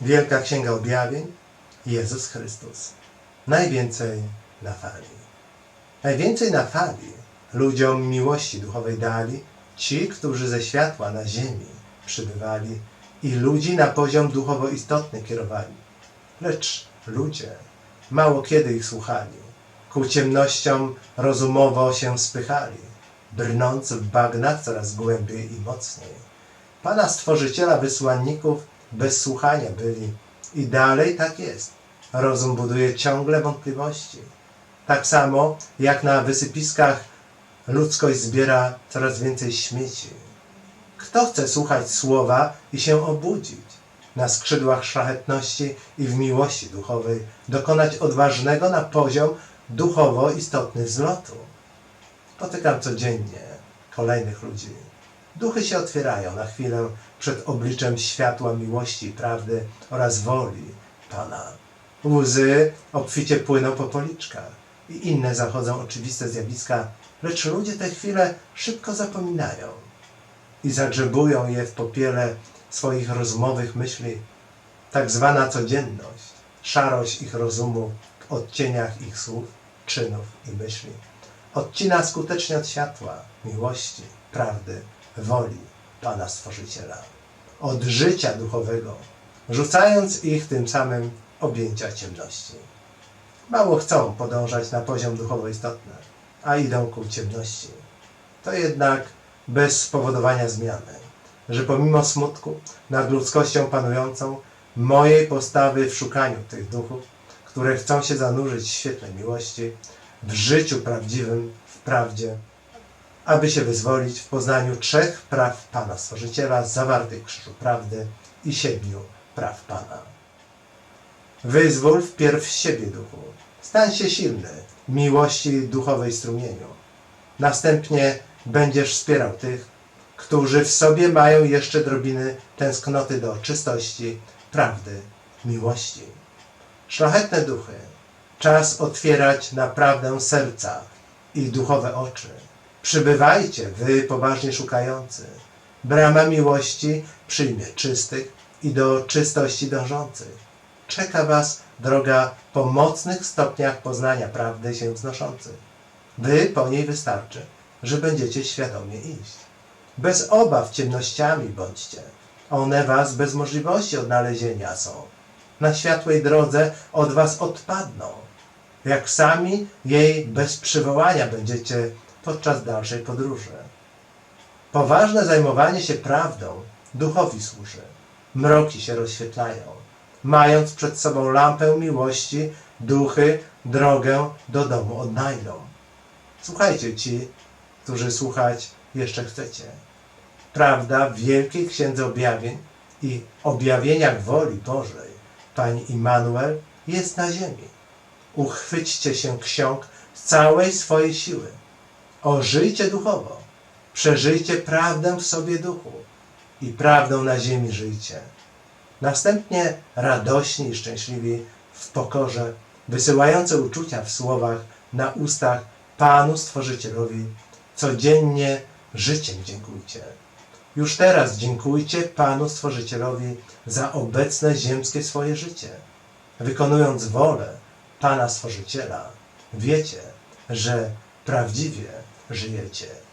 Wielka Księga Objawień, Jezus Chrystus. Najwięcej na fali. Najwięcej na fali ludziom miłości duchowej dali ci, którzy ze światła na ziemi przybywali i ludzi na poziom duchowo istotny kierowali. Lecz ludzie mało kiedy ich słuchali, ku ciemnościom rozumowo się spychali, brnąc w bagnach coraz głębiej i mocniej. Pana Stworzyciela wysłanników bez słuchania byli i dalej tak jest. Rozum buduje ciągle wątpliwości. Tak samo jak na wysypiskach ludzkość zbiera coraz więcej śmieci. Kto chce słuchać słowa i się obudzić? Na skrzydłach szlachetności i w miłości duchowej dokonać odważnego na poziom duchowo istotny zlotu. Spotykam codziennie kolejnych ludzi. Duchy się otwierają na chwilę przed obliczem światła miłości prawdy oraz woli Pana. Łzy obficie płyną po policzkach i inne zachodzą oczywiste zjawiska, lecz ludzie te chwile szybko zapominają i zagrzebują je w popiele swoich rozumowych myśli. Tak zwana codzienność, szarość ich rozumu w odcieniach ich słów, czynów i myśli odcina skutecznie od światła, miłości, prawdy, woli Pana Stworzyciela, od życia duchowego, rzucając ich tym samym objęcia ciemności. Mało chcą podążać na poziom duchowo istotny, a idą ku ciemności. To jednak bez spowodowania zmiany, że pomimo smutku nad ludzkością panującą, mojej postawy w szukaniu tych duchów, które chcą się zanurzyć w świetle miłości, w życiu prawdziwym, w prawdzie, aby się wyzwolić w poznaniu trzech praw Pana Stworzyciela zawartych w krzyżu prawdy i siedmiu praw Pana. Wyzwól wpierw siebie, duchu. Stań się silny miłości duchowej strumieniu. Następnie będziesz wspierał tych, którzy w sobie mają jeszcze drobiny tęsknoty do czystości, prawdy, miłości. Szlachetne duchy, czas otwierać naprawdę serca i duchowe oczy. Przybywajcie, wy poważnie szukający. Brama miłości przyjmie czystych i do czystości dążących. Czeka was droga po mocnych stopniach poznania prawdy się wznoszących. Wy po niej wystarczy, że będziecie świadomie iść. Bez obaw ciemnościami bądźcie. One was bez możliwości odnalezienia są. Na światłej drodze od was odpadną. Jak sami jej bez przywołania będziecie podczas dalszej podróży. Poważne zajmowanie się prawdą duchowi służy. Mroki się rozświetlają. Mając przed sobą lampę miłości, duchy drogę do domu odnajdą. Słuchajcie ci, którzy słuchać jeszcze chcecie. Prawda w Wielkiej Księdze Objawień i objawieniach woli Bożej Pani Immanuel jest na ziemi. Uchwyćcie się ksiąg z całej swojej siły. Ożyjcie duchowo. Przeżyjcie prawdę w sobie duchu i prawdą na ziemi żyjcie. Następnie radośni i szczęśliwi w pokorze, wysyłające uczucia w słowach, na ustach Panu Stworzycielowi, codziennie życiem dziękujcie. Już teraz dziękujcie Panu Stworzycielowi za obecne ziemskie swoje życie. Wykonując wolę Pana Stworzyciela, wiecie, że prawdziwie żyjecie.